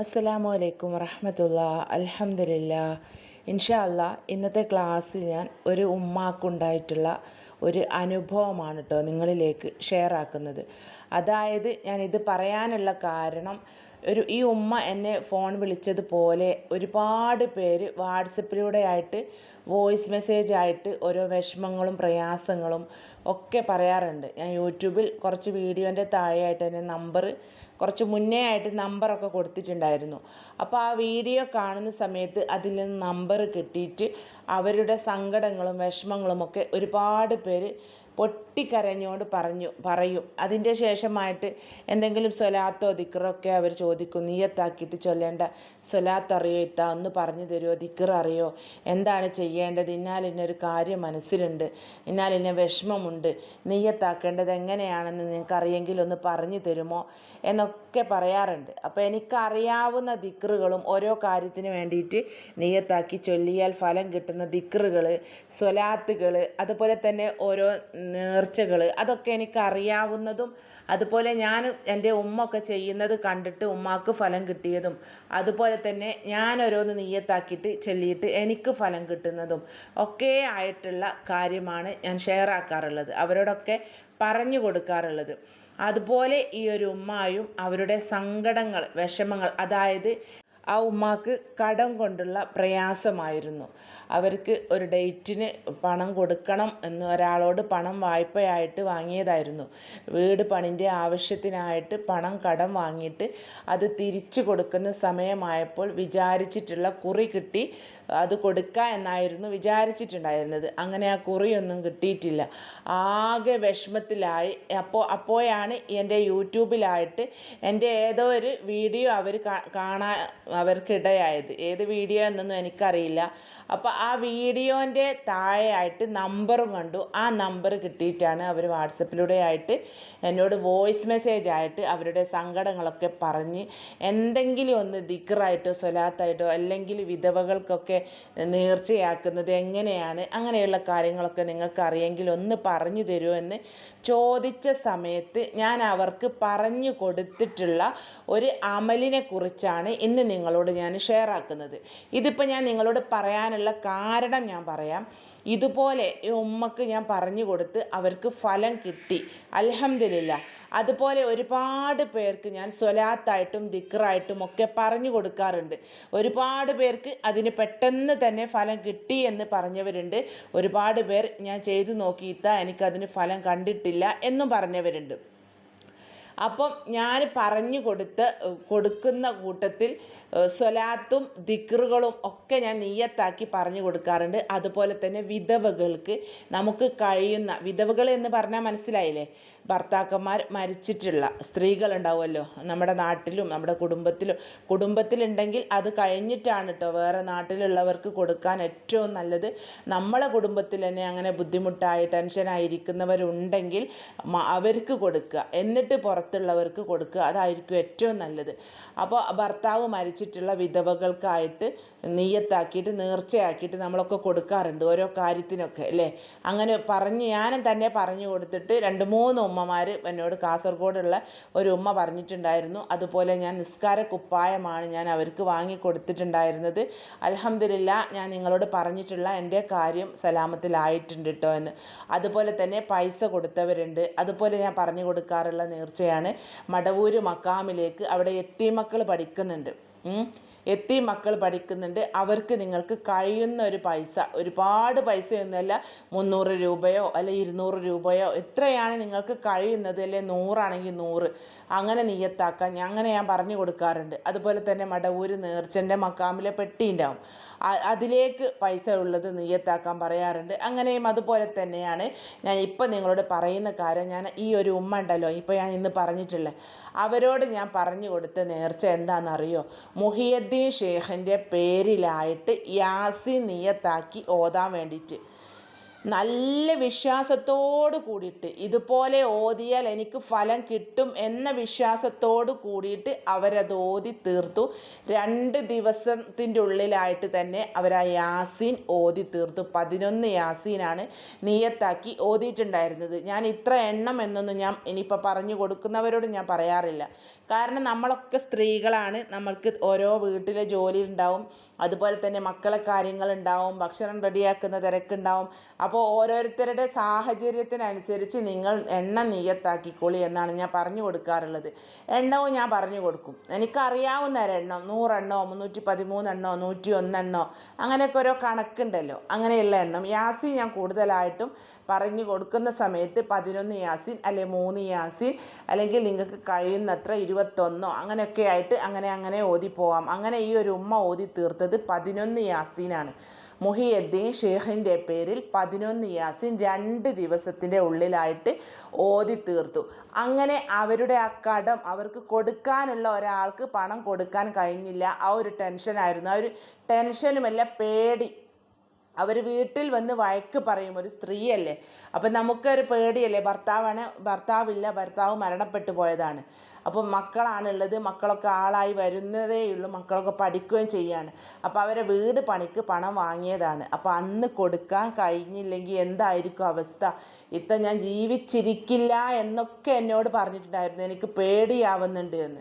അസ്സലാമു അലൈക്കും വറഹമത്തുള്ള. അലഹമില്ല ഇൻഷാ അല്ലാ ഇന്നത്തെ ക്ലാസ്സിൽ ഞാൻ ഒരു ഉമ്മാക്കുണ്ടായിട്ടുള്ള ഒരു അനുഭവമാണ് കേട്ടോ നിങ്ങളിലേക്ക് ഷെയർ ആക്കുന്നത് അതായത് ഞാൻ ഇത് പറയാനുള്ള കാരണം ഒരു ഈ ഉമ്മ എന്നെ ഫോൺ വിളിച്ചതുപോലെ ഒരുപാട് പേര് വാട്സപ്പിലൂടെ ആയിട്ട് വോയിസ് മെസ്സേജ് ആയിട്ട് ഓരോ വിഷമങ്ങളും പ്രയാസങ്ങളും ഒക്കെ പറയാറുണ്ട്. ഞാൻ യൂട്യൂബിൽ കുറച്ച് വീഡിയോന്റെ താഴെയായിട്ട് തന്നെ നമ്പർ കുറച്ച് മുന്നേ ആയിട്ട് നമ്പറൊക്കെ കൊടുത്തിട്ടുണ്ടായിരുന്നു. അപ്പോൾ ആ വീഡിയോ കാണുന്ന സമയത്ത് അതിൽ നിന്ന് നമ്പർ കിട്ടിയിട്ട് അവരുടെ സങ്കടങ്ങളും വിഷമങ്ങളും ഒക്കെ ഒരുപാട് പേര് പൊട്ടിക്കരഞ്ഞുകൊണ്ട് പറഞ്ഞു പറയും. അതിന്റെ ശേഷമായിട്ട് എന്തെങ്കിലും സ്വലാത്തോ ദിക്റൊക്കെ അവർ ചോദിക്കും നീയത്താക്കിയിട്ട് ചൊല്ലേണ്ട സ്വലാത്ത് അറിയോ? ഇത്ത ഒന്ന് പറഞ്ഞു തരുമോ ദിക്ർ അറിയോ? എന്താണ് ചെയ്യേണ്ടത്? ഇന്നാൽ ഇന്നൊരു കാര്യം മനസ്സിലുണ്ട്. ഇന്നാൽ ഇന്ന വിഷമമുണ്ട്. നീയത്താക്കേണ്ടത് എങ്ങനെയാണെന്ന് നിങ്ങൾക്ക് അറിയെങ്കിൽ ഒന്ന് പറഞ്ഞു തരുമോ? എന്നൊക്കെ പറയാറുണ്ട്. അപ്പോൾ എനിക്കറിയാവുന്ന ദിക്കറുകളും ഓരോ കാര്യത്തിന് വേണ്ടിയിട്ട് നീയത്താക്കി ചൊല്ലിയാൽ ഫലം കിട്ടുന്ന ദിക്കറുകൾ സ്വലാത്തുകൾ അതുപോലെ തന്നെ ഓരോ നേർച്ചകൾ അതൊക്കെ എനിക്ക് അറിയാവുന്നതും അതുപോലെ ഞാൻ എന്റെ ഉമ്മ ഒക്കെ ചെയ്യുന്നത് കണ്ടിട്ട് ഉമ്മാക്ക് ഫലം കിട്ടിയതും അതുപോലെ തന്നെ ഞാൻ ഓരോന്ന് നീയത്താക്കിയിട്ട് ചൊല്ലിയിട്ട് എനിക്ക് ഫലം കിട്ടുന്നതും ഒക്കെ ആയിട്ടുള്ള കാര്യമാണ് ഞാൻ ഷെയർ ആക്കാറുള്ളത് അവരോടൊക്കെ പറഞ്ഞു കൊടുക്കാറുള്ളത്. അതുപോലെ ഈ ഒരു ഉമ്മായും അവരുടെ സങ്കടങ്ങൾ വിഷമങ്ങൾ അതായത് ആ ഉമ്മാക്ക് കടം കൊണ്ടുള്ള പ്രയാസമായിരുന്നു. അവർക്ക് ഒരു ഡേറ്റിന് പണം കൊടുക്കണം എന്ന് ഒരാളോട് പണം വായ്പയായിട്ട് വാങ്ങിയതായിരുന്നു. വീട് പണിന്റെ ആവശ്യത്തിനായിട്ട് പണം കടം വാങ്ങിയിട്ട് അത് തിരിച്ചു കൊടുക്കുന്ന സമയമായപ്പോൾ വിചാരിച്ചിട്ടുള്ള കുറി കിട്ടി. അത് കൊടുക്കുക എന്നായിരുന്നു വിചാരിച്ചിട്ടുണ്ടായിരുന്നത്. അങ്ങനെ ആ കുറിയൊന്നും കിട്ടിയിട്ടില്ല. ആകെ വിഷമത്തിലായി. അപ്പോൾ അപ്പോഴാണ് എന്റെ യൂട്യൂബിലായിട്ട് എന്റെ ഏതോ ഒരു വീഡിയോ അവർ കാണാൻ അവർക്കിടയായത്. ഏത് വീഡിയോ എന്നൊന്നും എനിക്കറിയില്ല. അപ്പോൾ ആ വീഡിയോന്റെ താഴെയായിട്ട് നമ്പറും കണ്ടു. ആ നമ്പർ കിട്ടിയിട്ടാണ് അവർ വാട്സപ്പിലൂടെ ആയിട്ട് എന്നോട് വോയിസ് മെസ്സേജ് ആയിട്ട് അവരുടെ സങ്കടങ്ങളൊക്കെ പറഞ്ഞ് എന്തെങ്കിലും ഒന്ന് ദിക്കറായിട്ടോ സ്വലാത്തായിട്ടോ അല്ലെങ്കിൽ വിധവകൾക്കൊക്കെ നേർച്ചയാക്കുന്നത് എങ്ങനെയാണ് അങ്ങനെയുള്ള കാര്യങ്ങളൊക്കെ നിങ്ങൾക്ക് അറിയെങ്കിൽ ഒന്ന് പറഞ്ഞു തരുമോ എന്ന് ചോദിച്ച സമയത്ത് ഞാൻ അവർക്ക് പറഞ്ഞു കൊടുത്തിട്ടുള്ള ഒരു അമലിനെ കുറിച്ചാണ് ഇന്ന് നിങ്ങളോട് ഞാൻ ഷെയർ ആക്കുന്നത്. ഇതിപ്പോൾ ഞാൻ നിങ്ങളോട് പറയാനുള്ള കാരണം ഞാൻ പറയാം. ഇതുപോലെ ഈ ഉമ്മക്ക് ഞാൻ പറഞ്ഞു കൊടുത്ത് അവർക്ക് ഫലം കിട്ടി. അലഹമില്ല അതുപോലെ ഒരുപാട് പേർക്ക് ഞാൻ സ്വലാത്തായിട്ടും ദിക്റായിട്ടും ഒക്കെ പറഞ്ഞു കൊടുക്കാറുണ്ട്. ഒരുപാട് പേർക്ക് അതിന് പെട്ടെന്ന് തന്നെ ഫലം കിട്ടി എന്ന് പറഞ്ഞവരുണ്ട്. ഒരുപാട് പേർ ഞാൻ ചെയ്തു നോക്കിയിട്ടാ എനിക്കതിന് ഫലം കണ്ടിട്ടില്ല എന്നും പറഞ്ഞവരുണ്ട്. അപ്പം ഞാൻ പറഞ്ഞു കൊടുത്ത് കൊടുക്കുന്ന കൂട്ടത്തിൽ സ്വലാത്തും ദിക്റുകളും ഒക്കെ ഞാൻ നീയത്താക്കി പറഞ്ഞു കൊടുക്കാറുണ്ട്. അതുപോലെ തന്നെ വിധവകൾക്ക് നമുക്ക് കഴിയുന്ന വിധവകൾ എന്ന് പറഞ്ഞാൽ മനസ്സിലായില്ലേ? ഭർത്താക്കന്മാർ മരിച്ചിട്ടുള്ള സ്ത്രീകളുണ്ടാവുമല്ലോ. നമ്മുടെ നാട്ടിലും നമ്മുടെ കുടുംബത്തിലും. കുടുംബത്തിലുണ്ടെങ്കിൽ അത് കഴിഞ്ഞിട്ടാണ് കേട്ടോ വേറെ നാട്ടിലുള്ളവർക്ക് കൊടുക്കാൻ ഏറ്റവും നല്ലത്. നമ്മളെ കുടുംബത്തിൽ തന്നെ അങ്ങനെ ബുദ്ധിമുട്ടായി ടെൻഷനായിരിക്കുന്നവരുണ്ടെങ്കിൽ അവർക്ക് കൊടുക്കുക. എന്നിട്ട് പുറത്തുള്ളവർക്ക് കൊടുക്കുക. അതായിരിക്കും ഏറ്റവും നല്ലത്. അപ്പോൾ ഭർത്താവ് മരിച്ചിട്ടുള്ള വിധവകൾക്കായിട്ട് നീയത്താക്കിയിട്ട് നേർച്ചയാക്കിയിട്ട് നമ്മളൊക്കെ കൊടുക്കാറുണ്ട് ഓരോ കാര്യത്തിനൊക്കെ അല്ലേ? അങ്ങനെ പറഞ്ഞ് ഞാനും തന്നെ പറഞ്ഞു കൊടുത്തിട്ട് രണ്ട് മൂന്ന് ഉമ്മമാർ എന്നോട് കാസർഗോഡുള്ള ഒരു ഉമ്മ പറഞ്ഞിട്ടുണ്ടായിരുന്നു. അതുപോലെ ഞാൻ നിസ്കാര കുപ്പായമാണ് ഞാൻ അവർക്ക് വാങ്ങി കൊടുത്തിട്ടുണ്ടായിരുന്നത്. അലഹമില്ല ഞാൻ നിങ്ങളോട് പറഞ്ഞിട്ടുള്ള എന്റെ കാര്യം സലാമത്തിലായിട്ടുണ്ട് കേട്ടോ എന്ന്. അതുപോലെ തന്നെ പൈസ കൊടുത്തവരുണ്ട്. അതുപോലെ ഞാൻ പറഞ്ഞു കൊടുക്കാറുള്ള നേർച്ചയാണ്. മടവൂര് മക്കാമിലേക്ക് അവിടെ എത്തിമക്കൾ പഠിക്കുന്നുണ്ട്. എത്തി മക്കൾ പഠിക്കുന്നുണ്ട്. അവർക്ക് നിങ്ങൾക്ക് കഴിയുന്ന ഒരു പൈസ ഒരുപാട് പൈസയൊന്നുമല്ല മുന്നൂറ് രൂപയോ അല്ലെ ഇരുന്നൂറ് രൂപയോ എത്രയാണ് നിങ്ങൾക്ക് കഴിയുന്നത് അല്ലെ നൂറാണെങ്കിൽ നൂറ്. അങ്ങനെ നീയത്താക്കാൻ അങ്ങനെ ഞാൻ പറഞ്ഞു കൊടുക്കാറുണ്ട്. അതുപോലെ തന്നെ മടവൂര് നേർച്ചന്റെ മക്കാമിലെ പെട്ടി ഉണ്ടാവും അതിലേക്ക് പൈസ ഉള്ളത് നീയത്താക്കാൻ പറയാറുണ്ട്. അങ്ങനെയും അതുപോലെ തന്നെയാണ്. ഞാൻ ഇപ്പം നിങ്ങളോട് പറയുന്ന കാര്യം ഞാൻ ഈ ഒരു ഉമ്മ ഉണ്ടല്ലോ ഇപ്പോൾ ഞാൻ ഇന്ന് പറഞ്ഞിട്ടുള്ളത് അവരോട് ഞാൻ പറഞ്ഞു കൊടുത്ത നേർച്ച എന്താണെന്നറിയോ? മുഹിയദ്ദീൻ ഷേഖിന്റെ പേരിലായിട്ട് യാസി നിയത്താക്കി ഓതാൻ വേണ്ടിയിട്ട്. നല്ല വിശ്വാസത്തോട് കൂടിയിട്ട് ഇതുപോലെ ഓതിയാൽ എനിക്ക് ഫലം കിട്ടും എന്ന വിശ്വാസത്തോട് കൂടിയിട്ട് അവരത് ഓതി തീർത്തു. രണ്ട് ദിവസത്തിന്റെ ഉള്ളിലായിട്ട് തന്നെ അവർ ആ യാസീൻ ഓതി തീർത്തു. പതിനൊന്ന് യാസീനാണ് നീയത്താക്കി ഓതിയിട്ടുണ്ടായിരുന്നത്. ഞാൻ ഇത്ര എണ്ണം എന്നൊന്നും ഞാൻ ഇനിയിപ്പോൾ പറഞ്ഞു കൊടുക്കുന്നവരോട് ഞാൻ പറയാറില്ല. കാരണം നമ്മളൊക്കെ സ്ത്രീകളാണ്. നമ്മൾക്ക് ഓരോ വീട്ടിലെ ജോലി ഉണ്ടാവും. അതുപോലെ തന്നെ മക്കളെ കാര്യങ്ങളുണ്ടാവും ഭക്ഷണം റെഡിയാക്കുന്ന തിരക്കുണ്ടാവും. അപ്പോൾ ഓരോരുത്തരുടെ സാഹചര്യത്തിനനുസരിച്ച് നിങ്ങൾ എണ്ണ നീയത്താക്കിക്കോളി എന്നാണ് ഞാൻ പറഞ്ഞു കൊടുക്കാറുള്ളത്. എണ്ണവും ഞാൻ പറഞ്ഞു കൊടുക്കും. എനിക്കറിയാവുന്ന ഒരെണ്ണം നൂറെണ്ണോ മുന്നൂറ്റി പതിമൂന്നെണ്ണോ നൂറ്റി ഒന്നെണ്ണോ അങ്ങനെയൊക്കെ ഓരോ കണക്കുണ്ടല്ലോ. അങ്ങനെയുള്ള എണ്ണം. യാസി ഞാൻ കൂടുതലായിട്ടും പറഞ്ഞു കൊടുക്കുന്ന സമയത്ത് പതിനൊന്ന് യാസിൻ അല്ലെ മൂന്ന് യാസിൻ അല്ലെങ്കിൽ നിങ്ങൾക്ക് കഴിയുന്നത്ര ഇരുപത്തൊന്നോ അങ്ങനെയൊക്കെ ആയിട്ട് അങ്ങനെ അങ്ങനെ ഓതി പോവാം. അങ്ങനെ ഈ ഒരു ഉമ്മ ഓതി തീർത്തത് പതിനൊന്ന് യാസീനാണ്. മുഹിയദ്ദീൻ ഷെയ്ഖിന്റെ പേരിൽ പതിനൊന്ന് യാസിൻ രണ്ട് ദിവസത്തിന്റെ ഉള്ളിലായിട്ട് ഓതി തീർത്തു. അങ്ങനെ അവരുടെ ആ കടം അവർക്ക് കൊടുക്കാനുള്ള ഒരാൾക്ക് പണം കൊടുക്കാൻ കഴിഞ്ഞില്ല. ആ ഒരു ടെൻഷനായിരുന്നു. ആ ഒരു ടെൻഷനുമല്ല പേടി. അവർ വീട്ടിൽ വന്ന് വഴക്ക് പറയും ഒരു സ്ത്രീയല്ലേ? അപ്പം നമുക്കൊരു പേടിയല്ലേ? ഭർത്താവാണ് ഭർത്താവില്ല ഭർത്താവ് മരണപ്പെട്ടു പോയതാണ്. അപ്പം മക്കളാണുള്ളത് മക്കളൊക്കെ ആളായി വരുന്നതേ ഉള്ളൂ മക്കളൊക്കെ പഠിക്കുകയും ചെയ്യാണ്. അപ്പോൾ അവരെ വീട് പണിക്ക് പണം വാങ്ങിയതാണ്. അപ്പോൾ അന്ന് കൊടുക്കാൻ കഴിഞ്ഞില്ലെങ്കിൽ എന്തായിരിക്കും അവസ്ഥ? ഇത്ത ഞാൻ ജീവിച്ചിരിക്കില്ല എന്നൊക്കെ എന്നോട് പറഞ്ഞിട്ടുണ്ടായിരുന്നു. എനിക്ക് പേടിയാവുന്നുണ്ട് എന്ന്.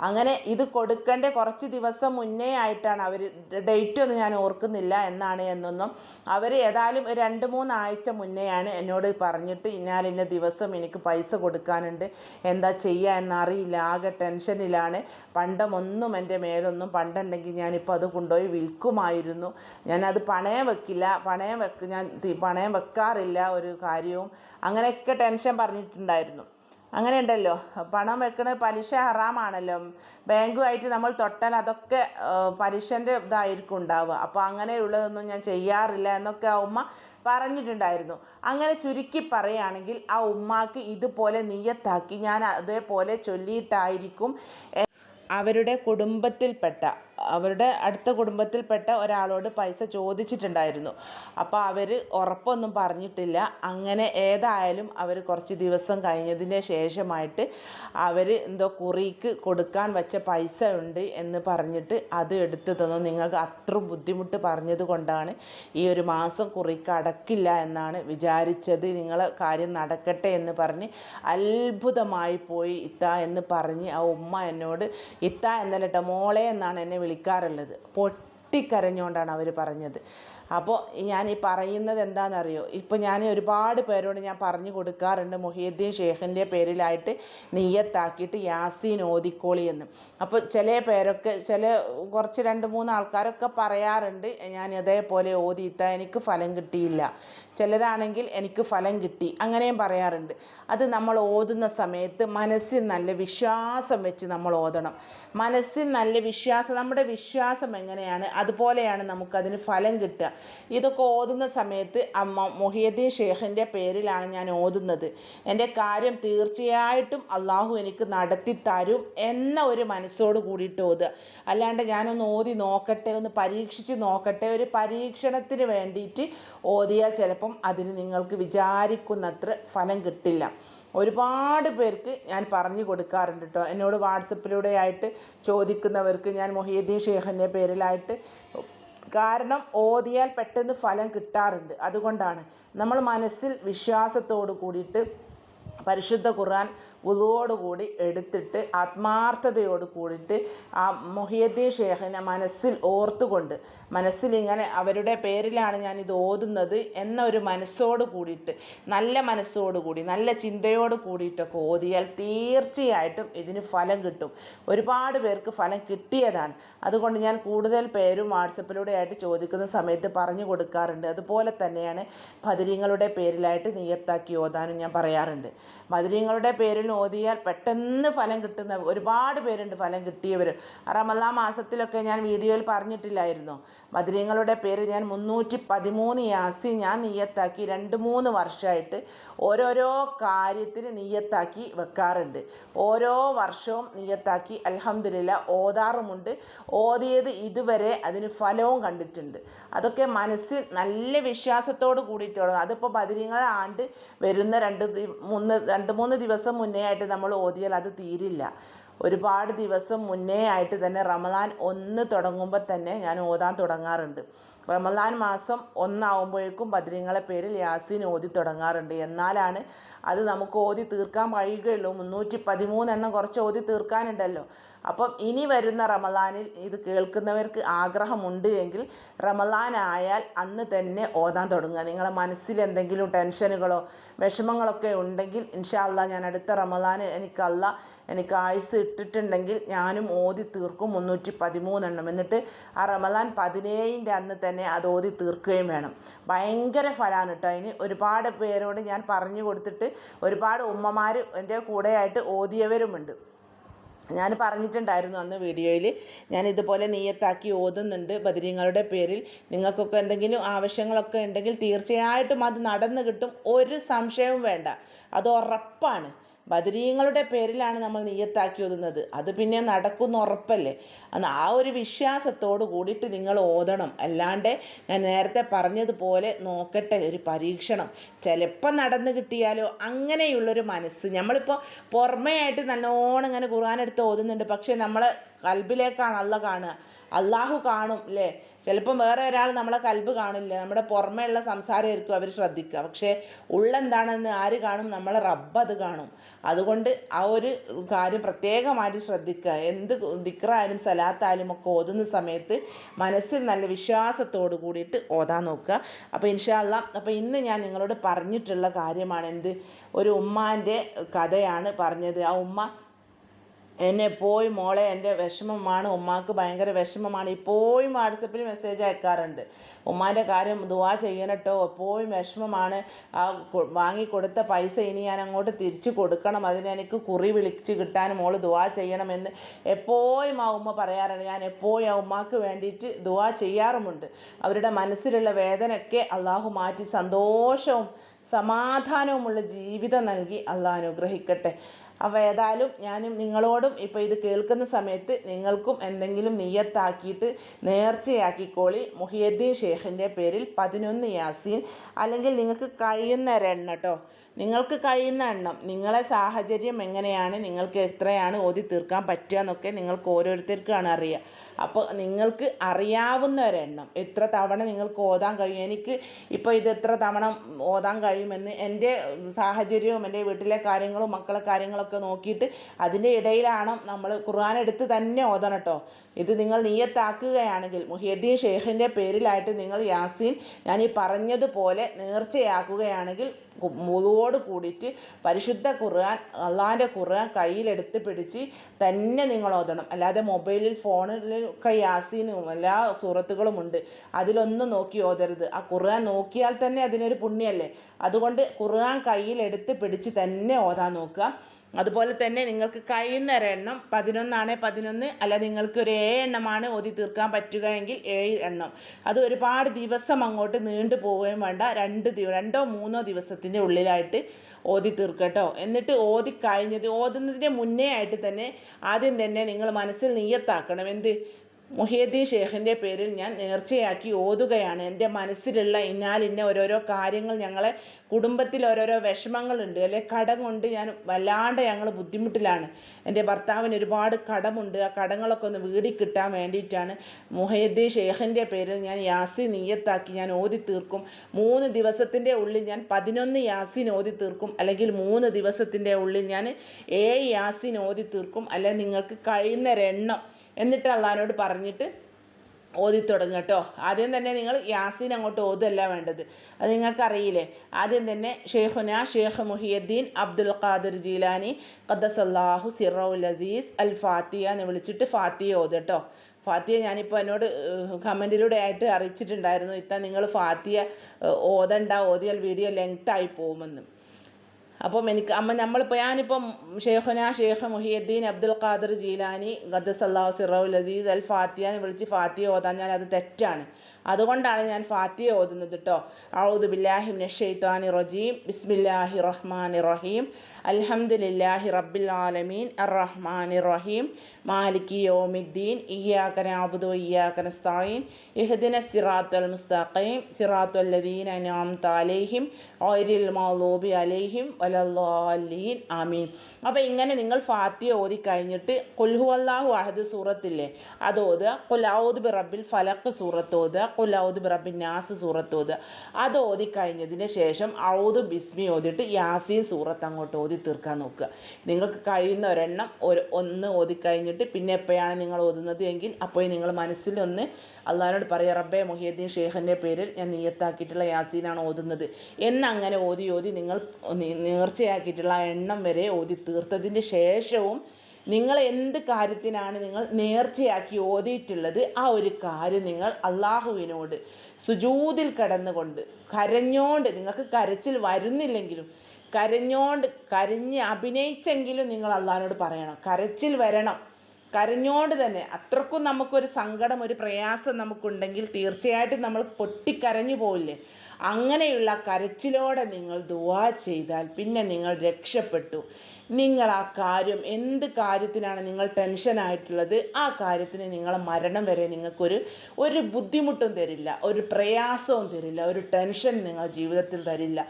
അങ്ങനെ ഇത് കൊടുക്കേണ്ട കുറച്ച് ദിവസം മുന്നേ ആയിട്ടാണ് അവർ ഡേറ്റ് ഒന്നും ഞാൻ ഓർക്കുന്നില്ല എന്നാണ് എന്നൊന്നും അവർ ഏതായാലും രണ്ട് മൂന്നാഴ്ച മുന്നെയാണ് എന്നോട് പറഞ്ഞിട്ട് ഞാൻ ഇന്ന ദിവസം എനിക്ക് പൈസ കൊടുക്കാനുണ്ട്. എന്താ ചെയ്യുക എന്നറിയില്ല. ആകെ ടെൻഷനിലാണ്. പണ്ടമൊന്നും എന്റെ മേലൊന്നും പണ്ടുണ്ടെങ്കിൽ ഞാനിപ്പോൾ അത് കൊണ്ടുപോയി വിൽക്കുമായിരുന്നു. ഞാനത് പണയം വെക്കില്ല. പണയം വെക്ക് ഞാൻ പണയം വെക്കാറില്ല ഒരു കാര്യവും. അങ്ങനെയൊക്കെ ടെൻഷൻ പറഞ്ഞിട്ടുണ്ടായിരുന്നു. അങ്ങനെ ഉണ്ടല്ലോ പണം വെക്കണ പലിശ ഹറാമാണല്ലോ. ബാങ്കുമായിട്ട് നമ്മൾ തൊട്ടാൽ അതൊക്കെ പലിശന്റെ ഇതായിരിക്കും ഉണ്ടാവുക. അപ്പോൾ അങ്ങനെയുള്ളതൊന്നും ഞാൻ ചെയ്യാറില്ല എന്നൊക്കെ ആ ഉമ്മ പറഞ്ഞിട്ടുണ്ടായിരുന്നു. അങ്ങനെ ചുരുക്കി പറയുകയാണെങ്കിൽ ആ ഉമ്മാക്ക് ഇതുപോലെ നീയത്താക്കി ഞാൻ അതേപോലെ ചൊല്ലിയിട്ടായിരിക്കും അവരുടെ കുടുംബത്തിൽപ്പെട്ട അവരുടെ അടുത്ത കുടുംബത്തിൽപ്പെട്ട ഒരാളോട് പൈസ ചോദിച്ചിട്ടുണ്ടായിരുന്നു. അപ്പോൾ അവർ ഉറപ്പൊന്നും പറഞ്ഞിട്ടില്ല. അങ്ങനെ ഏതായാലും അവർ കുറച്ച് ദിവസം കഴിഞ്ഞതിന് ശേഷമായിട്ട് അവർ എന്തോ കുറിക്ക് കൊടുക്കാൻ വെച്ച പൈസ ഉണ്ട് എന്ന് പറഞ്ഞിട്ട് അത് എടുത്തു തന്നു. നിങ്ങൾക്ക് അത്ര ബുദ്ധിമുട്ട് പറഞ്ഞത് കൊണ്ടാണ് ഈ ഒരു മാസം കുറിക്ക് അടക്കില്ല എന്നാണ് വിചാരിച്ചത്. നിങ്ങളെ കാര്യം നടക്കട്ടെ എന്ന് പറഞ്ഞ് അത്ഭുതമായി പോയി ഇത്ത എന്ന് പറഞ്ഞ് ആ ഉമ്മ എന്നോട് ഇത്ത എന്നല്ല മോളെ എന്നാണ് എന്നെ വിളിക്കാറുള്ളത്. പൊട്ടിക്കരഞ്ഞുകൊണ്ടാണ് അവർ പറഞ്ഞത്. അപ്പോൾ ഞാൻ ഈ പറയുന്നത് എന്താണെന്നറിയോ? ഇപ്പോൾ ഞാൻ ഒരുപാട് പേരോട് ഞാൻ പറഞ്ഞു കൊടുക്കാറുണ്ട് മുഹിയുദ്ദീൻ ഷേഖിന്റെ പേരിലായിട്ട് നെയ്യത്താക്കിയിട്ട് യാസീൻ ഓതിക്കോളി എന്ന്. അപ്പോൾ ചില പേരൊക്കെ ചില കുറച്ച് രണ്ട് മൂന്ന് ആൾക്കാരൊക്കെ പറയാറുണ്ട് ഞാൻ അതേപോലെ ഓതിയിട്ടാൽ എനിക്ക് ഫലം കിട്ടിയില്ല. ചിലരാണെങ്കിൽ എനിക്ക് ഫലം കിട്ടി. അങ്ങനെയും പറയാറുണ്ട്. അത് നമ്മൾ ഓതുന്ന സമയത്ത് മനസ്സിൽ നല്ല വിശ്വാസം വെച്ച് നമ്മൾ ഓതണം. മനസ്സിൽ നല്ല വിശ്വാസം നമ്മുടെ വിശ്വാസം എങ്ങനെയാണ്? അതുപോലെയാണ് നമുക്കതിന് ഫലം കിട്ടുക. ഇതൊക്കെ ഓതുന്ന സമയത്ത് അമ്മ മൊഹിയദ്ദീൻ ഷേഖിന്റെ പേരിലാണ് ഞാൻ ഓതുന്നത്. എന്റെ കാര്യം തീർച്ചയായിട്ടും അള്ളാഹു എനിക്ക് നടത്തി തരും എന്ന ഒരു മനസ്സോട് കൂടിയിട്ട് ഓതുക. അല്ലാണ്ട് ഞാനൊന്ന് ഓതി നോക്കട്ടെ ഒന്ന് പരീക്ഷിച്ച് നോക്കട്ടെ. ഒരു പരീക്ഷണത്തിന് വേണ്ടിയിട്ട് ഓതിയാൽ ചിലപ്പം അതിന് നിങ്ങൾക്ക് വിചാരിക്കുന്നത്ര ഫലം കിട്ടില്ല. ഒരുപാട് പേർക്ക് ഞാൻ പറഞ്ഞു കൊടുക്കാറുണ്ട് കേട്ടോ എന്നോട് വാട്സപ്പിലൂടെ ആയിട്ട് ചോദിക്കുന്നവർക്ക് ഞാൻ മൊഹീദ്ദീൻ ഷേഖിന്റെ പേരിലായിട്ട് കാരണം ഓതിയാൽ പെട്ടെന്ന് ഫലം കിട്ടാറുണ്ട്. അതുകൊണ്ടാണ്. നമ്മൾ മനസ്സിൽ വിശ്വാസത്തോട് കൂടിയിട്ട് പരിശുദ്ധ ഖുർആൻ വുളുവോടുകൂടി എടുത്തിട്ട് ആത്മാർത്ഥതയോട് കൂടിയിട്ട് ആ മൊഹിയദ്ദീൻ ഷേഖിനെ മനസ്സിൽ ഓർത്തുകൊണ്ട് മനസ്സിലിങ്ങനെ അവരുടെ പേരിലാണ് ഞാൻ ഇത് ഓതുന്നത് എന്നൊരു മനസ്സോട് കൂടിയിട്ട് നല്ല മനസ്സോട് കൂടി നല്ല ചിന്തയോട് കൂടിയിട്ടൊക്കെ ഓതിയാൽ തീർച്ചയായിട്ടും ഇതിന് ഫലം കിട്ടും. ഒരുപാട് പേർക്ക് ഫലം കിട്ടിയതാണ്. അതുകൊണ്ട് ഞാൻ കൂടുതൽ പേരും വാട്സപ്പിലൂടെ ആയിട്ട് ചോദിക്കുന്ന സമയത്ത് പറഞ്ഞു കൊടുക്കാറുണ്ട്. അതുപോലെ തന്നെയാണ് മധുരീങ്ങളുടെ പേരിലായിട്ട് നിയത്താക്കി ഓതാനും ഞാൻ പറയാറുണ്ട്. മധുരീങ്ങളുടെ പേരിൽ ഓതിയാൽ പെട്ടെന്ന് ഫലം കിട്ടുന്ന ഒരുപാട് പേരുണ്ട് ഫലം കിട്ടിയവർ റമദാൻ മാസത്തിലൊക്കെ ഞാൻ വീഡിയോയിൽ പറഞ്ഞിട്ടില്ലായിരുന്നു. മധുരങ്ങളുടെ പേര് ഞാൻ മുന്നൂറ്റി പതിമൂന്ന് യാസി ഞാൻ നിയത്താക്കി രണ്ട് മൂന്ന് വർഷമായിട്ട് ഓരോരോ കാര്യത്തിന് നിയ്യത്താക്കി വെക്കാറുണ്ട്. ഓരോ വർഷവും നിയ്യത്താക്കി അലഹമില്ല ഓതാറുമുണ്ട്. ഓതിയത് ഇതുവരെ അതിന് ഫലവും കണ്ടിട്ടുണ്ട്. അതൊക്കെ മനസ്സിൽ നല്ല വിശ്വാസത്തോട് കൂടിയിട്ടുള്ള അതിപ്പോൾ പതിനങ്ങൾ ആണ്ട് വരുന്ന രണ്ട് മൂന്ന് രണ്ട് മൂന്ന് ദിവസം മുന്നേ ആയിട്ട് നമ്മൾ ഓതിയാൽ അത് തീരില്ല. ഒരുപാട് ദിവസം മുന്നേ ആയിട്ട് തന്നെ റമദാൻ ഒന്ന് തുടങ്ങുമ്പോൾ തന്നെ ഞാൻ ഓതാൻ തുടങ്ങാറുണ്ട്. റമദാൻ മാസം ഒന്നാവുമ്പോഴേക്കും ബദ്രീങ്ങളെ പേരിൽ യാസീൻ ഓതി തുടങ്ങാറുണ്ട്. എന്നാലാണ് അത് നമുക്ക് ഓതി തീർക്കാൻ കഴിയുകയുള്ളൂ മുന്നൂറ്റി പതിമൂന്നെണ്ണം കുറച്ച് ഓതി തീർക്കാനുണ്ടല്ലോ. അപ്പം ഇനി വരുന്ന റമദാനിൽ ഇത് കേൾക്കുന്നവർക്ക് ആഗ്രഹമുണ്ട് എങ്കിൽ റമദാനായാൽ അന്ന് തന്നെ ഓതാൻ തുടങ്ങുക. നിങ്ങളെ മനസ്സിൽ എന്തെങ്കിലും ടെൻഷനുകളോ വിഷമങ്ങളൊക്കെ ഉണ്ടെങ്കിൽ ഇൻഷാല്ല ഞാൻ അടുത്ത റമദാൻ എനിക്കല്ല എനിക്ക് ആയുസ് ഇട്ടിട്ടുണ്ടെങ്കിൽ ഞാനും ഓതി തീർക്കും മുന്നൂറ്റി പതിമൂന്നെണ്ണം എന്നിട്ട് ആ റമദാൻ പതിനേഴിന്റെ അന്ന് തന്നെ അത് ഓതി തീർക്കുകയും വേണം. ഭയങ്കര ഫലമാണ് കേട്ടോ അതിന്. ഒരുപാട് പേരോട് ഞാൻ പറഞ്ഞു കൊടുത്തിട്ട് ഒരുപാട് ഉമ്മമാർ എന്റെ കൂടെയായിട്ട് ഓതിയവരുമുണ്ട്. ഞാൻ പറഞ്ഞിട്ടുണ്ടായിരുന്നു അന്ന് വീഡിയോയിൽ ഞാൻ ഇതുപോലെ നീയത്താക്കി ഓതുന്നുണ്ട് ബദരീങ്ങളുടെ പേരിൽ. നിങ്ങൾക്കൊക്കെ എന്തെങ്കിലും ആവശ്യങ്ങളൊക്കെ ഉണ്ടെങ്കിൽ തീർച്ചയായിട്ടും അത് നടന്നു കിട്ടും. ഒരു സംശയവും വേണ്ട. അത് ഉറപ്പാണ്. ബദരീങ്ങളുടെ പേരിലാണ് നമ്മൾ നീയത്താക്കി ഓതുന്നത് അത് പിന്നെ നടക്കുന്ന ഉറപ്പല്ലേ? അന്ന് ആ ഒരു വിശ്വാസത്തോട് കൂടിയിട്ട് നിങ്ങൾ ഓതണം. അല്ലാണ്ട് ഞാൻ നേരത്തെ പറഞ്ഞതുപോലെ നോക്കട്ടെ ഒരു പരീക്ഷണം. ചിലപ്പോൾ നടന്നു കിട്ടിയാലോ? അങ്ങനെയുള്ളൊരു മനസ്സ്. നമ്മളിപ്പോൾ പുറമേയായിട്ട് നല്ലോണം ഇങ്ങനെ ഖുർആൻ എടുത്ത് ഓതുന്നുണ്ട്. പക്ഷേ നമ്മൾ കൽബിലേക്കാണ് അല്ല കാണുക. അള്ളാഹു കാണും അല്ലേ ചിലപ്പം വേറെ ഒരാൾ നമ്മളെ കൽബ് കാണില്ല. നമ്മുടെ പുറമേയുള്ള സംസാരമായിരിക്കും അവർ ശ്രദ്ധിക്കുക. പക്ഷേ ഉള്ളെന്താണെന്ന് ആര് കാണും? നമ്മളെ റബ്ബ് അത് കാണും. അതുകൊണ്ട് ആ ഒരു കാര്യം പ്രത്യേകമായിട്ട് ശ്രദ്ധിക്കുക. എന്ത് ദിക്റായാലും സലാത്തായാലും ഒക്കെ ഓതുന്ന സമയത്ത് മനസ്സിൽ നല്ല വിശ്വാസത്തോട് കൂടിയിട്ട് ഓതാൻ നോക്കുക. അപ്പോൾ ഇൻഷാല്ല അപ്പോൾ ഇന്ന് ഞാൻ നിങ്ങളോട് പറഞ്ഞിട്ടുള്ള കാര്യമാണ് എന്ത്? ഒരു ഉമ്മാന്റെ കഥയാണ് പറഞ്ഞത്. ആ ഉമ്മ എന്നെ പോയി മോളെ എന്റെ വിഷമമാണ് ഉമ്മാക്ക് ഭയങ്കര വിഷമമാണ്. ഇപ്പോഴും വാട്സപ്പിൽ മെസ്സേജ് അയക്കാറുണ്ട്. ഉമ്മാന്റെ കാര്യം ദുവാ ചെയ്യണട്ടോ എപ്പോഴും വിഷമമാണ്. ആ വാങ്ങിക്കൊടുത്ത പൈസ ഇനി ഞാൻ അങ്ങോട്ട് തിരിച്ചു കൊടുക്കണം. അതിനെനിക്ക് കുറി വിളിച്ച് കിട്ടാൻ മോൾ ദുവാ ചെയ്യണമെന്ന് എപ്പോഴും ആ ഉമ്മ പറയാറുണ്ട്. ഞാൻ എപ്പോഴും ആ ഉമ്മാക്ക് വേണ്ടിയിട്ട് ദുവാ ചെയ്യാറുമുണ്ട്. അവരുടെ മനസ്സിലുള്ള വേദനയൊക്കെ അള്ളാഹു മാറ്റി സന്തോഷവും സമാധാനവുമുള്ള ജീവിതം നൽകി അള്ളാഹ് അനുഗ്രഹിക്കട്ടെ. അപ്പോൾ ഏതായാലും ഞാനും നിങ്ങളോടും ഇപ്പോൾ ഇത് കേൾക്കുന്ന സമയത്ത് നിങ്ങൾക്കും എന്തെങ്കിലും നീയത്താക്കിയിട്ട് നേർച്ചയാക്കിക്കോളി. മുഹിയദ്ദീൻ ഷേഖിന്റെ പേരിൽ പതിനൊന്ന് യാസീൻ. അല്ലെങ്കിൽ നിങ്ങൾക്ക് കഴിയുന്ന ഒരെണ്ണം കേട്ടോ നിങ്ങൾക്ക് കഴിയുന്ന എണ്ണം നിങ്ങളെ സാഹചര്യം എങ്ങനെയാണ് നിങ്ങൾക്ക് എത്രയാണ് ഓതി തീർക്കാൻ പറ്റുക എന്നൊക്കെ നിങ്ങൾക്ക് ഓരോരുത്തർക്കാണ് അറിയുക അപ്പോൾ നിങ്ങൾക്ക് അറിയാവുന്ന ഒരെണ്ണം. എത്ര തവണ നിങ്ങൾക്ക് ഓതാൻ കഴിയും? എനിക്ക് ഇപ്പോൾ ഇത് എത്ര തവണ ഓതാൻ കഴിയുമെന്ന് എന്റെ സാഹചര്യവും എന്റെ വീട്ടിലെ കാര്യങ്ങളും മക്കളെ കാര്യങ്ങളൊക്കെ നോക്കിയിട്ട് അതിന്റെ ഇടയിലാണ് നമ്മൾ ഖുർആൻ എടുത്ത് തന്നെ ഓതണം കേട്ടോ. ഇത് നിങ്ങൾ നീയത്താക്കുകയാണെങ്കിൽ മുഹിയദ്ദീൻ ഷെയ്ഖിന്റെ പേരിലായിട്ട് നിങ്ങൾ യാസീൻ ഞാൻ ഈ പറഞ്ഞതുപോലെ നേർച്ചയാക്കുകയാണെങ്കിൽ മുതുവോട് കൂടിയിട്ട് പരിശുദ്ധ ഖുർആൻ അള്ളാന്റെ ഖുർആൻ കയ്യിലെടുത്ത് പിടിച്ച് തന്നെ നിങ്ങൾ ഓതണം. അല്ലാതെ മൊബൈലിൽ ഫോണിൽ ഒക്കെ യാസീനും എല്ലാ സൂറത്തുകളും ഉണ്ട്. അതിലൊന്നും നോക്കി ഓതരുത്. ആ ഖുർആൻ നോക്കിയാൽ തന്നെ അതിനൊരു പുണ്യമല്ലേ അതുകൊണ്ട് ഖുർആൻ കയ്യിലെടുത്ത് പിടിച്ച് തന്നെ ഓതാൻ നോക്കുക. അതുപോലെ തന്നെ നിങ്ങൾക്ക് കഴിയുന്ന ഒരെണ്ണം പതിനൊന്നാണ് പതിനൊന്ന് അല്ല നിങ്ങൾക്ക് ഒരു ഏഴ് എണ്ണമാണ് ഓതി തീർക്കാൻ പറ്റുക എങ്കിൽ ഏഴ് എണ്ണം. അത് ഒരുപാട് ദിവസം അങ്ങോട്ട് നീണ്ടു പോവുകയും വേണ്ട. രണ്ട് ദിവ രണ്ടോ മൂന്നോ ദിവസത്തിന്റെ ഉള്ളിലായിട്ട് ഓതി തീർക്കട്ടോ എന്നിട്ട് ഓതി കഴിഞ്ഞത് ഓതുന്നതിന്റെ മുന്നേ ആയിട്ട് തന്നെ ആദ്യം തന്നെ നിങ്ങൾ മനസ്സിൽ നീയത്താക്കണം എന്ത്? മുഹിയദ്ദീൻ ഷേഖിന്റെ പേരിൽ ഞാൻ നേർച്ചയാക്കി ഓതുകയാണ്. എന്റെ മനസ്സിലുള്ള ഇന്നാലിന്ന ഓരോരോ കാര്യങ്ങൾ ഞങ്ങളെ കുടുംബത്തിൽ ഓരോരോ വിഷമങ്ങളുണ്ട്. അല്ലെ കടം കൊണ്ട് ഞാൻ വല്ലാണ്ട് ഞങ്ങൾ ബുദ്ധിമുട്ടിലാണ്. എന്റെ ഭർത്താവിന് ഒരുപാട് കടമുണ്ട്. ആ കടങ്ങളൊക്കെ ഒന്ന് വീടി കിട്ടാൻ വേണ്ടിയിട്ടാണ് മുഹയ്യദ്ദീൻ ഷേഖിന്റെ പേരിൽ ഞാൻ യാസി നീയത്താക്കി ഞാൻ ഓതി തീർക്കും. മൂന്ന് ദിവസത്തിന്റെ ഉള്ളിൽ ഞാൻ പതിനൊന്ന് യാസിൻ ഓതി തീർക്കും. അല്ലെങ്കിൽ മൂന്ന് ദിവസത്തിന്റെ ഉള്ളിൽ ഞാൻ ഏഴ് യാസിൻ ഓതി തീർക്കും. അല്ലെങ്കിൽ നിങ്ങൾക്ക് കഴിയുന്നൊരെണ്ണം എന്നിട്ട് അള്ളഹാനോട് പറഞ്ഞിട്ട് ഓതി തുടങ്ങുക കേട്ടോ ആദ്യം തന്നെ നിങ്ങൾ യാസീൻ അങ്ങോട്ട് ഓതല്ല വേണ്ടത്. അത് നിങ്ങൾക്കറിയില്ലേ? ആദ്യം തന്നെ ഷെയ്ഖുന Sheikh Muhiyuddin Abdul Qadir Jilani ഖദ്ദസല്ലാഹു സിറൗൽ അസീസ് അൽ ഫാത്തിയ എന്ന് വിളിച്ചിട്ട് ഫാത്തിയ ഓത് കേട്ടോ ഫാത്തിയ ഞാനിപ്പോൾ എന്നോട് കമന്റിലൂടെ ആയിട്ട് അറിയിച്ചിട്ടുണ്ടായിരുന്നു ഇത്ത നിങ്ങൾ ഫാത്തിയ ഓതണ്ട ഓതിയാൽ വീഡിയോ ലെങ്ത് ആയി പോകുമെന്ന്. അപ്പം എനിക്ക് അമ്മ നമ്മളിപ്പോൾ ഞാനിപ്പം ഷെയ്ഖുന ഷെയ്ഖ് മുഹിയുദ്ദീൻ അബ്ദുൽ ഖാദർ ജീലാനി ഖദ്ദസല്ലാഹു സിറൗൽ അസീസ് അൽ ഫാത്തിയ എന്ന് വിളിച്ച് ഫാത്തിയ ഓതാൻ ഞാൻ അത് തെറ്റാണ്. അതുകൊണ്ടാണ് ഞാൻ ഫാത്തിയ ഓതുന്നത് കേട്ടോ ഔദു ബില്ലാഹി മിനശ്ശൈത്വാനി റജീം. ബിസ്മില്ലാഹി റഹ്മാൻ റഹീം. അൽഹംദുലില്ലാഹി റബ്ബിൽ ആലമീൻ. അർ റഹ്മാൻ റഹീം. മാലികി യോമിദ്ദീൻ. ഇയ്യാക അബുദു ഇയ്യാക നസ്തഈൻ. ഇഹ്ദിന സിറാത്തൽ മുസ്തഖീം. സിറാത്തൽ ലദീന അൻഅംത അലൈഹിം. ഗൈറിൽ മഗ്ദൂബി അലൈഹിം. ولا الضالين. آمين. അപ്പോൾ ഇങ്ങനെ നിങ്ങൾ ഫാത്തിയ ഓതി കഴിഞ്ഞിട്ട് കൊൽഹു അള്ളാഹു അഹദ് സൂറത്തില്ലേ? അത് ഓതുക. കൊലാവുദ് ബി റബ്ബിൽ ഫലക്ക് സൂറത്ത് ഓതുക. കൊലാവുദ് ബി റബ്ബിൻ നാസ് സൂറത്ത് ഓതുക. അത് ഓതി കഴിഞ്ഞതിന് ശേഷം ഔദ് ബിസ്മി ഓതിയിട്ട് യാസീൻ സൂറത്ത് അങ്ങോട്ട് ഓതി തീർക്കാൻ നോക്കുക. നിങ്ങൾക്ക് കഴിയുന്ന ഒരെണ്ണം ഒരു ഒന്ന് ഓതി കഴിഞ്ഞിട്ട് പിന്നെ എപ്പോഴാണ് നിങ്ങൾ ഓതുന്നത് എങ്കിൽ അപ്പോൾ നിങ്ങൾ മനസ്സിലൊന്ന് അള്ളഹാനോട് പറയുക റബ്ബെ മുഹിയദ്ദീൻ ഷേഖിന്റെ പേരിൽ ഞാൻ നിയത്താക്കിയിട്ടുള്ള യാസീനാണ് ഓതുന്നത്. എന്നങ്ങനെ ഓതി ഓതി നിങ്ങൾ നേർച്ചയാക്കിയിട്ടുള്ള എണ്ണം വരെ ഓതി തീർത്തതിന് ശേഷവും നിങ്ങൾ എന്ത് കാര്യത്തിനാണ് നിങ്ങൾ നേർച്ചയാക്കി ഓതിയിട്ടുള്ളത് ആ ഒരു കാര്യം നിങ്ങൾ അള്ളാഹുവിനോട് സുജൂതിൽ കടന്നുകൊണ്ട് കരഞ്ഞോണ്ട് നിങ്ങൾക്ക് കരച്ചിൽ വരുന്നില്ലെങ്കിലും കരഞ്ഞോണ്ട് കരഞ്ഞ് അഭിനയിച്ചെങ്കിലും നിങ്ങൾ അള്ളാഹിനോട് പറയണം. കരച്ചിൽ വരണം. കരഞ്ഞോണ്ട് തന്നെ. അത്രക്കും നമുക്കൊരു സങ്കടം ഒരു പ്രയാസം നമുക്കുണ്ടെങ്കിൽ തീർച്ചയായിട്ടും നമ്മൾ പൊട്ടിക്കരഞ്ഞു പോവില്ലേ? അങ്ങനെയുള്ള കരച്ചിലോടെ നിങ്ങൾ ദുവാ ചെയ്താൽ പിന്നെ നിങ്ങൾ രക്ഷപ്പെട്ടു. നിങ്ങൾ ആ കാര്യം എന്ത് കാര്യത്തിനാണ് നിങ്ങൾ ടെൻഷനായിട്ടുള്ളത്? ആ കാര്യത്തിന് നിങ്ങളെ മരണം വരെ നിങ്ങൾക്കൊരു ഒരു ബുദ്ധിമുട്ടും തരില്ല ഒരു പ്രയാസവും തരില്ല ഒരു ടെൻഷൻ നിങ്ങൾ ജീവിതത്തിൽ തരില്ല.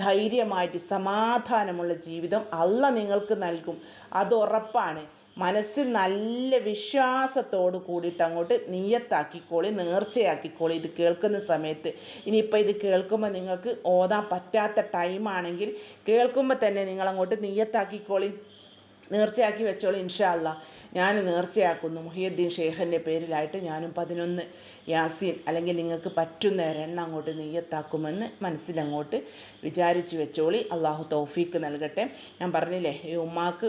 ധൈര്യമായിട്ട് സമാധാനമുള്ള ജീവിതം അല്ല നിങ്ങൾക്ക് നൽകും. അത് ഉറപ്പാണ്. മനസ്സിൽ നല്ല വിശ്വാസത്തോട് കൂടിയിട്ട് അങ്ങോട്ട് നീയത്താക്കിക്കോളി നേർച്ചയാക്കിക്കോളി. ഇത് കേൾക്കുന്ന സമയത്ത്. ഇനിയിപ്പോൾ ഇത് കേൾക്കുമ്പോൾ നിങ്ങൾക്ക് ഓതാൻ പറ്റാത്ത ടൈമാണെങ്കിൽ കേൾക്കുമ്പോൾ തന്നെ നിങ്ങളങ്ങോട്ട് നീയത്താക്കിക്കോളി. നേർച്ചയാക്കി വെച്ചോളൂ ഇൻഷാല്ല ഞാൻ നേർച്ചയാക്കുന്നു. മുഹിയുദ്ദീൻ ഷെയ്ഖിന്റെ പേരിലായിട്ട് ഞാനും പതിനൊന്ന് യാസീൻ അല്ലെങ്കിൽ നിങ്ങൾക്ക് പറ്റുന്ന ഒരെണ്ണം അങ്ങോട്ട് നെയ്യത്താക്കുമെന്ന് മനസ്സിലങ്ങോട്ട് വിചാരിച്ചു വെച്ചോളി. അള്ളാഹു തൗഫീക്ക് നൽകട്ടെ. ഞാൻ പറഞ്ഞില്ലേ ഈ ഉമ്മാക്ക്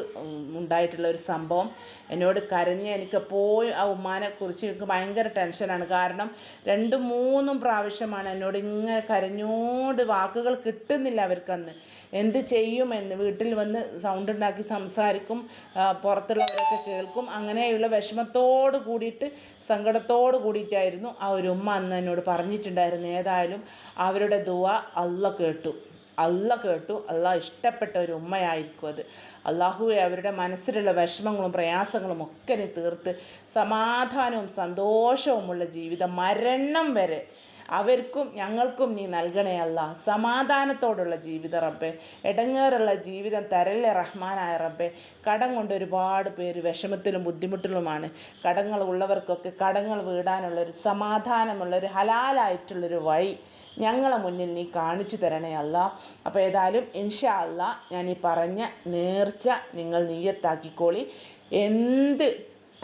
ഉണ്ടായിട്ടുള്ള ഒരു സംഭവം എന്നോട് കരഞ്ഞ് എനിക്ക് എപ്പോഴും ആ ഉമ്മാനെക്കുറിച്ച് എനിക്ക് ഭയങ്കര ടെൻഷനാണ്. കാരണം രണ്ടും മൂന്നും പ്രാവശ്യമാണ് എന്നോട് ഇങ്ങനെ കരഞ്ഞോണ്ട് വാക്കുകൾ കിട്ടുന്നില്ല അവർക്കന്ന്. എന്ത് ചെയ്യുമെന്ന് വീട്ടിൽ വന്ന് സൗണ്ട് ഉണ്ടാക്കി സംസാരിക്കും പുറത്തുള്ളവരൊക്കെ കേൾക്കും. അങ്ങനെയുള്ള വിഷമത്തോട് കൂടിയിട്ട് സങ്കടത്തോട് കൂടിയിട്ടായിരുന്നു ആ ഒരു ഉമ്മ അന്ന് എന്നോട് പറഞ്ഞിട്ടുണ്ടായിരുന്നു. ഏതായാലും അവരുടെ ദുവ അല്ല കേട്ടു. അല്ല കേട്ടു. അള്ളാഹ് ഇഷ്ടപ്പെട്ട ഒരു ഉമ്മയായിരിക്കും അത്. അള്ളാഹുവെ അവരുടെ മനസ്സിലുള്ള വിഷമങ്ങളും പ്രയാസങ്ങളും ഒക്കെ തീർത്ത് സമാധാനവും സന്തോഷവുമുള്ള ജീവിതം മരണം വരെ അവർക്കും ഞങ്ങൾക്കും നീ നൽകണേ അല്ല. സമാധാനത്തോടുള്ള ജീവിതം റബ്ബെ. ഇടങ്ങേറുള്ള ജീവിതം തരല്ലേ റഹ്മാനായ റബ്ബെ. കടം കൊണ്ട് ഒരുപാട് പേര് വിഷമത്തിലും ബുദ്ധിമുട്ടിലുമാണ്. കടങ്ങൾ ഉള്ളവർക്കൊക്കെ കടങ്ങൾ വീടാനുള്ളൊരു സമാധാനമുള്ളൊരു ഹലാലായിട്ടുള്ളൊരു വഴി ഞങ്ങളെ മുന്നിൽ നീ കാണിച്ചു തരണേ അല്ല. അപ്പോൾ ഏതായാലും ഇൻഷാ അല്ല ഞാൻ ഈ പറഞ്ഞ നേർച്ച നിങ്ങൾ നീയത്താക്കിക്കോളി എന്ത്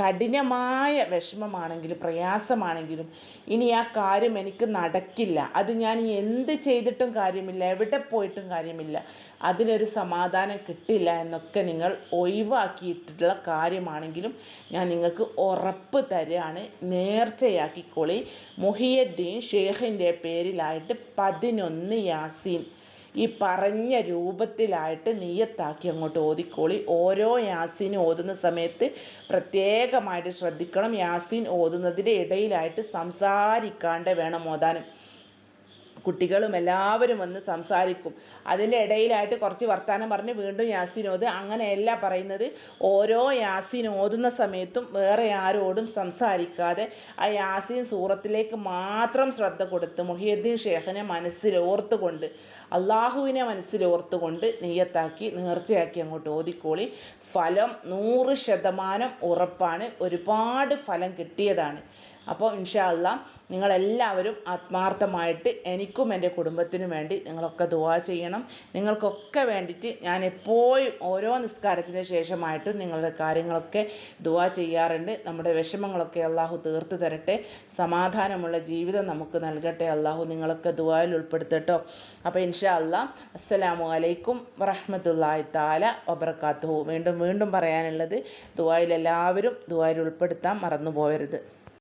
കഠിനമായ വിഷമമാണെങ്കിലും പ്രയാസമാണെങ്കിലും ഇനി ആ കാര്യം എനിക്ക് നടക്കില്ല. അത് ഞാൻ എന്ത് ചെയ്തിട്ടും കാര്യമില്ല എവിടെ പോയിട്ടും കാര്യമില്ല. അതിനൊരു സമാധാനം കിട്ടില്ല എന്നൊക്കെ നിങ്ങൾ ഒഴിവാക്കിയിട്ടുള്ള കാര്യമാണെങ്കിലും ഞാൻ നിങ്ങൾക്ക് ഉറപ്പ് തരികയാണ് നേർച്ചയാക്കിക്കോളി. മുഹിയദ്ദീൻ ഷേഖിന്റെ പേരിലായിട്ട് പതിനൊന്ന് യാസീൻ. ഈ പറഞ്ഞ രൂപത്തിലായിട്ട് നീയത്താക്കി അങ്ങോട്ട് ഓതിക്കോളി. ഓരോ യാസീൻ ഓതുന്ന സമയത്ത് പ്രത്യേകമായിട്ട് ശ്രദ്ധിക്കണം. യാസീൻ ഓതുന്നതിന്റെ ഇടയിലായിട്ട് സംസാരിക്കാണ്ട് വേണം ഓതാനും. കുട്ടികളും എല്ലാവരും വന്ന് സംസാരിക്കും. അതിന്റെ ഇടയിലായിട്ട് കുറച്ച് വർത്തമാനം പറഞ്ഞ് വീണ്ടും ഓത്. അങ്ങനെയല്ല പറയുന്നത്. ഓരോ യാസീൻ ഓതുന്ന സമയത്തും വേറെ ആരോടും സംസാരിക്കാതെ ആ യാസീൻ സൂറത്തിലേക്ക് മാത്രം ശ്രദ്ധ കൊടുത്ത് മുഹിയുദ്ദീൻ ഷേഖിനെ മനസ്സിൽ ഓർത്തുകൊണ്ട് അള്ളാഹുവിനെ മനസ്സിൽ ഓർത്തുകൊണ്ട് നെയ്യത്താക്കി നേർച്ചയാക്കി അങ്ങോട്ട് ഓതിക്കോളി. ഫലം നൂറ് ശതമാനം ഉറപ്പാണ്. ഒരുപാട് ഫലം കിട്ടിയതാണ്. അപ്പോൾ ഇൻഷാ അല്ലാ നിങ്ങളെല്ലാവരും ആത്മാർത്ഥമായിട്ട് എനിക്കും എന്റെ കുടുംബത്തിനും വേണ്ടി നിങ്ങളൊക്കെ ദുവാ ചെയ്യണം. നിങ്ങൾക്കൊക്കെ വേണ്ടിയിട്ട് ഞാൻ എപ്പോഴും ഓരോ നിസ്കാരത്തിന് ശേഷമായിട്ടും നിങ്ങളുടെ കാര്യങ്ങളൊക്കെ ദുവാ ചെയ്യാറുണ്ട്. നമ്മുടെ വിഷമങ്ങളൊക്കെ അള്ളാഹു തീർത്ത് തരട്ടെ. സമാധാനമുള്ള ജീവിതം നമുക്ക് നൽകട്ടെ. അള്ളാഹു നിങ്ങളൊക്കെ ദുവായിൽ ഉൾപ്പെടുത്തട്ടോ. അപ്പോൾ ഇൻഷാ അസ്സലാമു അലൈക്കും വറഹമത്തല്ലാഹി താല വബർക്കാത്തു വീണ്ടും വീണ്ടും പറയാനുള്ളത് ദുവായിൽ എല്ലാവരും ദുവായിൽ ഉൾപ്പെടുത്താൻ മറന്നു പോകരുത്